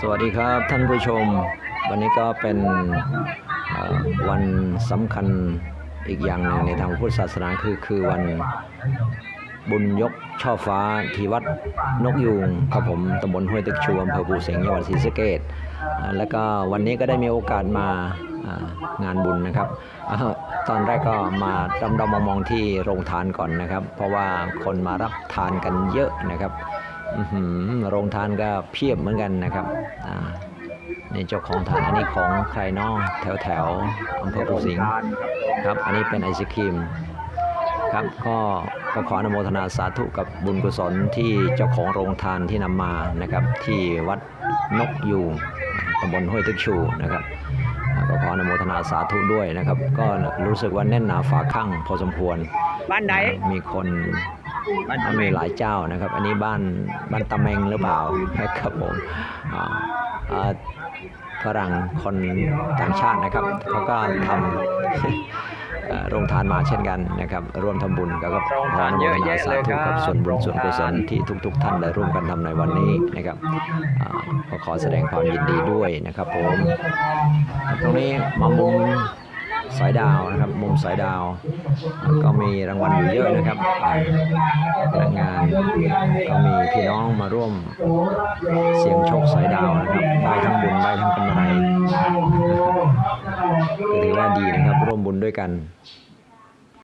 สวัสดีครับท่านผู้ชม วันนี้ก็เป็นวันสำคัญอีกอย่างหนึ่งในทางพุทธศาสนาคือคือวันบุญยกช่อฟ้าที่วัดนกยูงครับผมตำบลห้วยตึกชูอำเภอภูสิงจังหวัดศรีสะเกษอ่าแล้วก็วันนี้ก็ได้มีโอกาสมางานบุญนะครับ ตอนแรกก็มาดำดำมองๆที่โรงทานก่อนนะครับ เพราะว่าคนมารับทานกันเยอะนะครับ โรงทานก็เพียบเหมือนกันนะครับอ่านี่เจ้าของทานอันนี้ของใครเนอแถวแถวๆอำเภอภูสิงห์ครับ อันนี้เป็นไอศครีมครับก็ก็ขออนุโมทนาสาธุกับบุญกุศลที่เจ้าของโรงทานที่นำมานะครับ ที่วัดนกยูงตำบลห้วยตึกชูนะครับอ่าก็ขออนุโมทนาสาธุด้วยนะครับ ก็รู้สึกว่าแน่นหนาฝาข้างพอสมควรบ้านไหนมีคน บ้านมีหลายเจ้านะครับ อันนี้บ้านบ้านตะเมงหรือเปล่าครับผมฝรั่งคนต่างชาตินะครับเขาก็ทำโรงทานมาเช่นกันนะครับ ร่วมทำบุญกับกับโรงทานเยอะแยะเลยครับกับส่วนบุญส่วนกุศลที่ทุก ๆ ท่านได้ร่วมกันทำในวันนี้นะครับอ่าก็ขอแสดงความยินดีด้วยนะครับผมตรงนี้มามุม สายดาวนะครับ มุมสายดาว ก็มีรางวัลอยู่เยอะนะครับพนักงานก็มีพี่น้องมาร่วมเสียงโชคสายดาวนะครับได้ทั้งบุญได้ทั้งกำไรก็ถือว่าดีนะครับร่วมบุญด้วยกัน